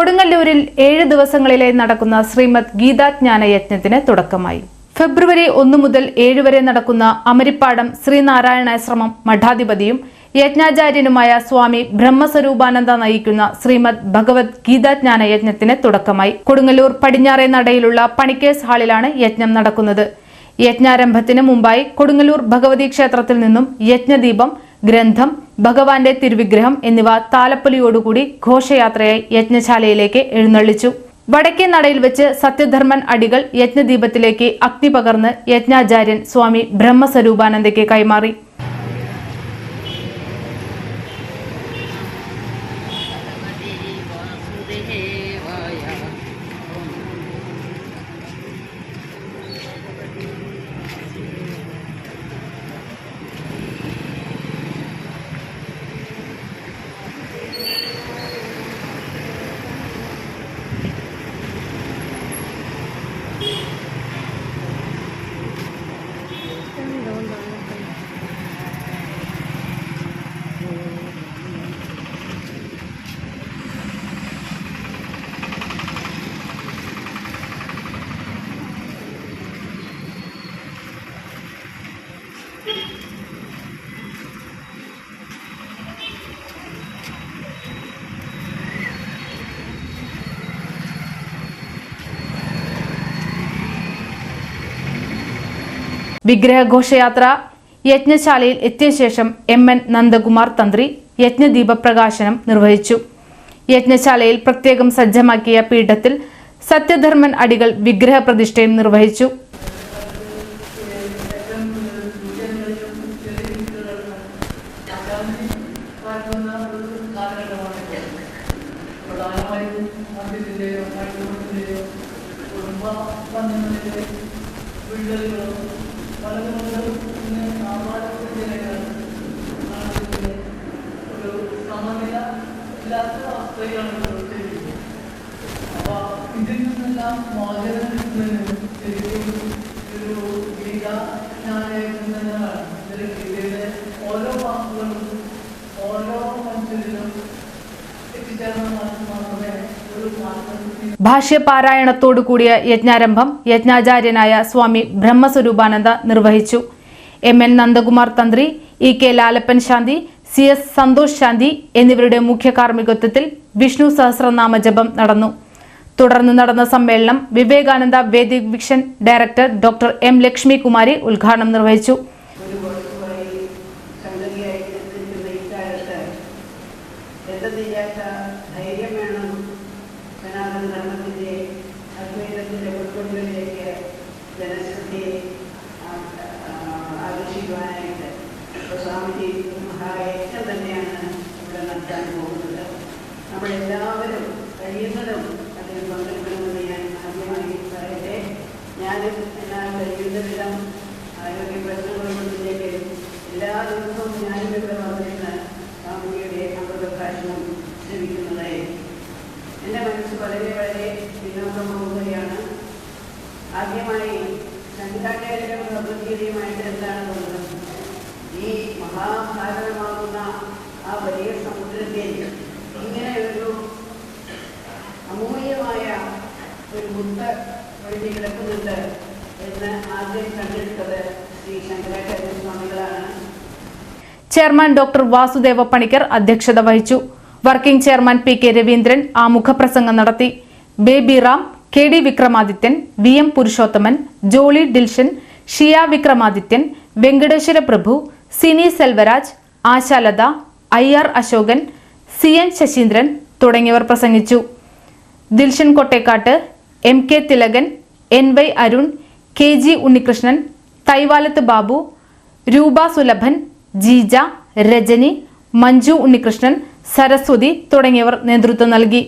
കൊടുങ്ങല്ലൂരിൽ ഏഴ് ദിവസങ്ങളിലായി നടക്കുന്ന ശ്രീമദ് ഗീതാജ്ഞാന യജ്ഞത്തിന് തുടക്കമായി. ഫെബ്രുവരി ഒന്ന് മുതൽ ഏഴ് വരെ നടക്കുന്ന അമരിപ്പാടം ശ്രീനാരായണാശ്രമം മഠാധിപതിയും യജ്ഞാചാര്യനുമായ സ്വാമി ബ്രഹ്മസ്വരൂപാനന്ദ നയിക്കുന്ന ശ്രീമദ് ഭഗവത് ഗീതാജ്ഞാന യജ്ഞത്തിന് തുടക്കമായി. കൊടുങ്ങല്ലൂർ പടിഞ്ഞാറേ നടയിലുള്ള പണിക്കേഴ്സ് ഹാളിലാണ് യജ്ഞം നടക്കുന്നത്. യജ്ഞാരംഭത്തിന് മുമ്പായി കൊടുങ്ങല്ലൂർ ഭഗവതി ക്ഷേത്രത്തിൽ നിന്നും യജ്ഞദീപം ഗ്രന്ഥം ഭഗവാന്റെ തിരുവിഗ്രഹം എന്നിവ താലപ്പൊലിയോടുകൂടി ഘോഷയാത്രയായി യജ്ഞശാലയിലേക്ക് എഴുന്നള്ളിച്ചു. വടക്കേ നടയിൽ വെച്ച് സത്യധർമ്മൻ അടികൾ യജ്ഞദീപത്തിലേക്ക് അഗ്നി പകർന്ന് യജ്ഞാചാര്യൻ സ്വാമി ബ്രഹ്മസ്വരൂപാനന്ദയ്ക്ക് കൈമാറി. വിഗ്രഹഘോഷയാത്ര യജ്ഞശാലയിൽ എത്തിയ ശേഷം എം എൻ നന്ദകുമാർ തന്ത്രി യജ്ഞദീപ പ്രകാശനം നിർവഹിച്ചു. യജ്ഞശാലയിൽ പ്രത്യേകം സജ്ജമാക്കിയ പീഠത്തിൽ സത്യധർമ്മൻ അടികൾ വിഗ്രഹ പ്രതിഷ്ഠയും നിർവഹിച്ചു കുടുംബ ബന്ധങ്ങളിലെ ഓരോ വാക്കുകളും ഓരോ മനുഷ്യരിലും മാറ്റം ഭാഷ്യപാരായണത്തോടു കൂടിയ യജ്ഞാരംഭം യജ്ഞാചാര്യനായ സ്വാമി ബ്രഹ്മസ്വരൂപാനന്ദ നിർവഹിച്ചു. M N Nandakumar Tantri E K Lalappan Shanti C S Santhosh Shanti എന്നിവരുടെ മുഖ്യ കാർമ്മികത്വത്തിൽ വിഷ്ണു സഹസ്രനാമ ജപം നടന്നു. തുടർന്ന് നടന്ന സമ്മേളനം Vivekananda Vedic vision director doctor M. Lakshmi Kumari ഉദ്ഘാടനം നിർവഹിച്ചു. ധൈര്യം വേണം. സനാതന ധർമ്മത്തിന്റെ അദ്വൈതത്തിന്റെ ഉൾക്കൊള്ളിലേക്ക് ജനശ്രദ്ധയെ ആകർഷിക്കുവാനായിട്ട് ഇപ്പോൾ സ്വാമിജി മഹായജ്ഞം തന്നെയാണ് ഇവിടെ നടത്താൻ പോകുന്നത്. നമ്മളെല്ലാവരും കഴിയുന്നതും അതിൽ പങ്കെടുക്കണമെന്ന് ഞാൻ ആദ്യമായി പറയട്ടെ. ഞാനും എന്നാൽ കഴിയുന്ന വിധം ആരോഗ്യ പ്രശ്നങ്ങളൊന്നുമില്ലെങ്കിലും എല്ലാ ദിവസവും ഞാനും ഇവിടെ വന്നിരുന്ന സ്വാമിജിയുടെ അമൃതപ്രാശനം ശ്രമിക്കുന്നതായിരിക്കും എന്റെ മനസ്സ് വളരെ വളരെ വിനോദമാവുകയാണ് ആദ്യമായി സംഘാടകരും പ്രബുദ്ധിയുമായിട്ട് എന്താണ് തോന്നുന്നത് ഈ മഹാഭാരതമാകുന്ന ആ വലിയ സമുദ്രത്തിൽ ഇങ്ങനെ ഒരു അമൂല്യമായ ഒരു മുത്ത ഒഴുകി കിടക്കുന്നുണ്ട് എന്ന് ആദ്യം കണ്ടെടുത്തത് ശ്രീ ശങ്കരാചാര്യ സ്വാമികളാണ്. ചെയർമാൻ ഡോക്ടർ വാസുദേവ പണിക്കർ അധ്യക്ഷത വഹിച്ചു. Working chairman P K Raveendran ആമുഖപ്രസംഗം നടത്തി. Baby Ram K D Vikramadithyan V M Purushothaman Jolly Dilshan Shiya Vikramadithyan Venkateswara Prabhu Sini Selvaraj Ashalatha I R Asokan C N Sasheendran തുടങ്ങിയവർ പ്രസംഗിച്ചു. Dilshan Kottekkat M K Thilakan N Y Arun K G Unnikrishnan Thaivalath Babu Roopa Sulabhan Jeeja Rajani Manju Unnikrishnan Saraswati തുടങ്ങിയവർ നേതൃത്വം നൽകി